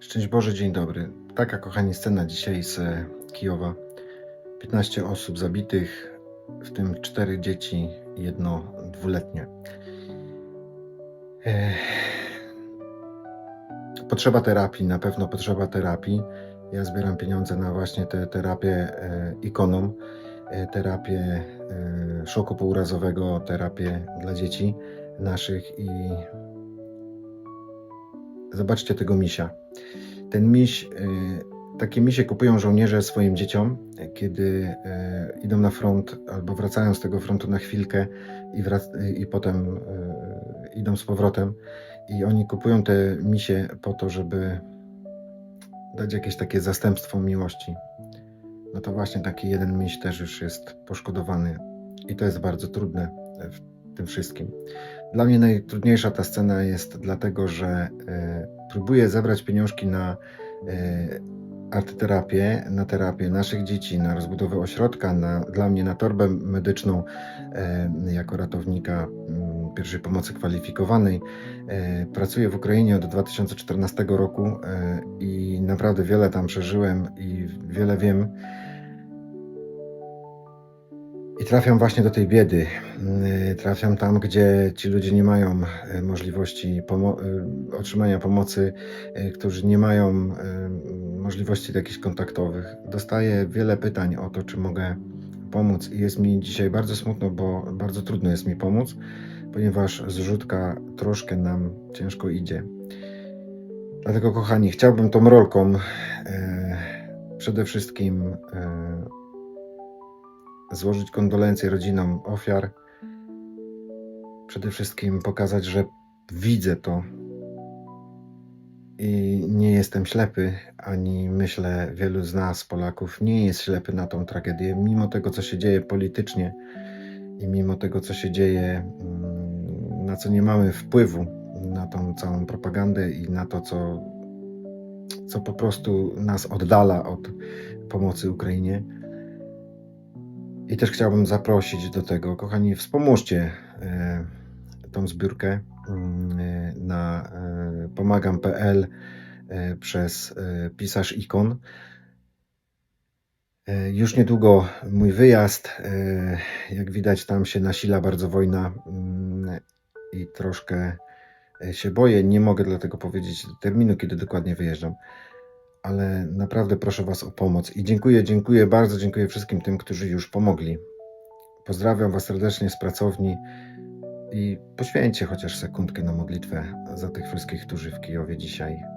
Szczęść Boże, dzień dobry. Taka kochani scena dzisiaj z Kijowa. 15 osób zabitych, w tym 4 dzieci, jedno dwuletnie. Ech. Potrzeba terapii, na pewno potrzeba terapii. Ja zbieram pieniądze na właśnie tę terapię e, ikoną, e, terapię e, szoku pourazowego, terapię dla dzieci naszych i zobaczcie tego misia. Ten miś, y, takie misie kupują żołnierze swoim dzieciom, kiedy y, idą na front albo wracają z tego frontu na chwilkę i, i potem y, idą z powrotem. I oni kupują te misie po to, żeby dać jakieś takie zastępstwo miłości. No to właśnie taki jeden miś też już jest poszkodowany. I to jest bardzo trudne w tym wszystkim. Dla mnie najtrudniejsza ta scena jest dlatego, że e, próbuję zebrać pieniążki na e, artyterapię, na terapię naszych dzieci, na rozbudowę ośrodka, na, dla mnie na torbę medyczną e, jako ratownika mm, pierwszej pomocy kwalifikowanej. Pracuję w Ukrainie od 2014 roku i naprawdę wiele tam przeżyłem i wiele wiem. Trafiam właśnie do tej biedy. Y, Trafiam tam, gdzie ci ludzie nie mają y, możliwości pomo- y, otrzymania pomocy, którzy nie mają możliwości jakichś kontaktowych. Dostaję wiele pytań o to, czy mogę pomóc, i jest mi dzisiaj bardzo smutno, bo bardzo trudno jest mi pomóc, ponieważ zrzutka troszkę nam ciężko idzie. Dlatego, kochani, chciałbym tą rolką y, przede wszystkim y, złożyć kondolencje rodzinom ofiar. Przede wszystkim pokazać, że widzę to i nie jestem ślepy, ani myślę wielu z nas, Polaków, nie jest ślepy na tą tragedię, mimo tego, co się dzieje politycznie i mimo tego, co się dzieje, mm, na co nie mamy wpływu, na tą całą propagandę i na to, co, co po prostu nas oddala od pomocy Ukrainie. I też chciałbym zaprosić do tego, kochani, wspomóżcie e, tą zbiórkę mm, e, na e, pomagam.pl przez pisarz ikon. Już niedługo mój wyjazd. Jak widać, tam się nasila bardzo wojna mm, i troszkę się boję. Nie mogę dlatego powiedzieć terminu, kiedy dokładnie wyjeżdżam. Ale naprawdę proszę Was o pomoc i dziękuję, dziękuję, bardzo dziękuję wszystkim tym, którzy już pomogli. Pozdrawiam Was serdecznie z pracowni i poświęćcie chociaż sekundkę na modlitwę za tych wszystkich, którzy w Kijowie dzisiaj